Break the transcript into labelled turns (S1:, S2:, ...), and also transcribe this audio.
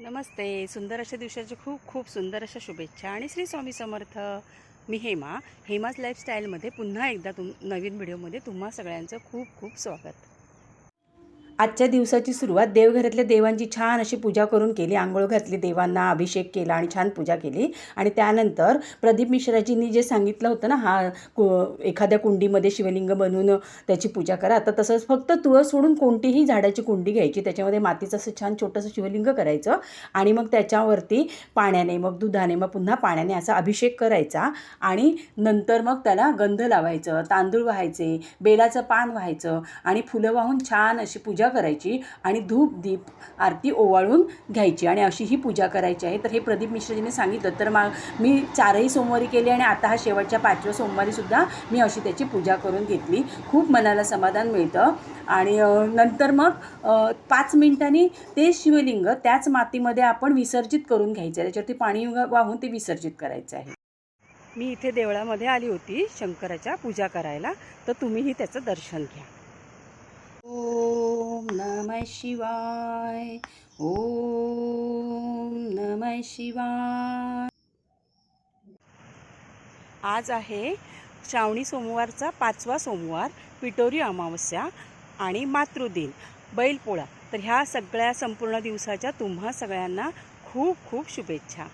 S1: नमस्ते. सुंदर अशा दिवसाच्या खूप खूप सुंदर अशा शुभेच्छा. आणि श्री स्वामी समर्थ मी हेमा. हेमाज लाईफस्टाईलमध्ये पुन्हा एकदा तुम नवीन व्हिडिओमध्ये तुम्हा सगळ्यांचं खूप खूप स्वागत. आजच्या दिवसाची सुरुवात देवघरातल्या देवांची छान अशी पूजा करून केली. आंघोळ घातली देवांना अभिषेक केला आणि छान पूजा केली. आणि त्यानंतर प्रदीप मिश्राजींनी जे सांगितलं होतं ना हा कु एखाद्या कुंडीमध्ये शिवलिंग बनवून त्याची पूजा करा. आता तसंच फक्त तुळस सोडून कोणतीही झाडाची कुंडी घ्यायची. त्याच्यामध्ये मातीचं असं छान छोटंसं शिवलिंग करायचं आणि मग त्याच्यावरती पाण्याने मग दुधाने मग पुन्हा पाण्याने असा अभिषेक करायचा आणि नंतर मग त्याला गंध लावायचं तांदूळ व्हायचे बेलाचं पान व्हायचं आणि फुलं वाहून छान अशी पूजा करायची आणि धूप दीप आरती ओवाळून घ्यायची आणि अशी ही पूजा करायची आहे. तर हे प्रदीप मिश्रजीने सांगितलं. तर मा मी चारही सोमवारी केली आणि आता हा शेवटच्या पाचव्या सोमवारीसुद्धा मी अशी त्याची पूजा करून घेतली. खूप मनाला समाधान मिळतं. आणि नंतर मग पाच मिनिटांनी ते शिवलिंग त्याच मातीमध्ये आपण विसर्जित करून घ्यायचं आहे. त्याच्यावरती पाणी वाहून ते विसर्जित करायचं आहे. मी इथे देवळामध्ये आली होती शंकराच्या पूजा करायला. तर तुम्हीही त्याचं दर्शन घ्या. ओम नम शिवाय ओम नम शिवाय. आज आहे श्रावणी सोमवारचा पाचवा सोमवार पिटोरी अमावस्या आणि मातृदिन बैलपोळा. तर ह्या सगळ्या संपूर्ण दिवसाच्या तुम्हा सगळ्यांना खूप खूप शुभेच्छा.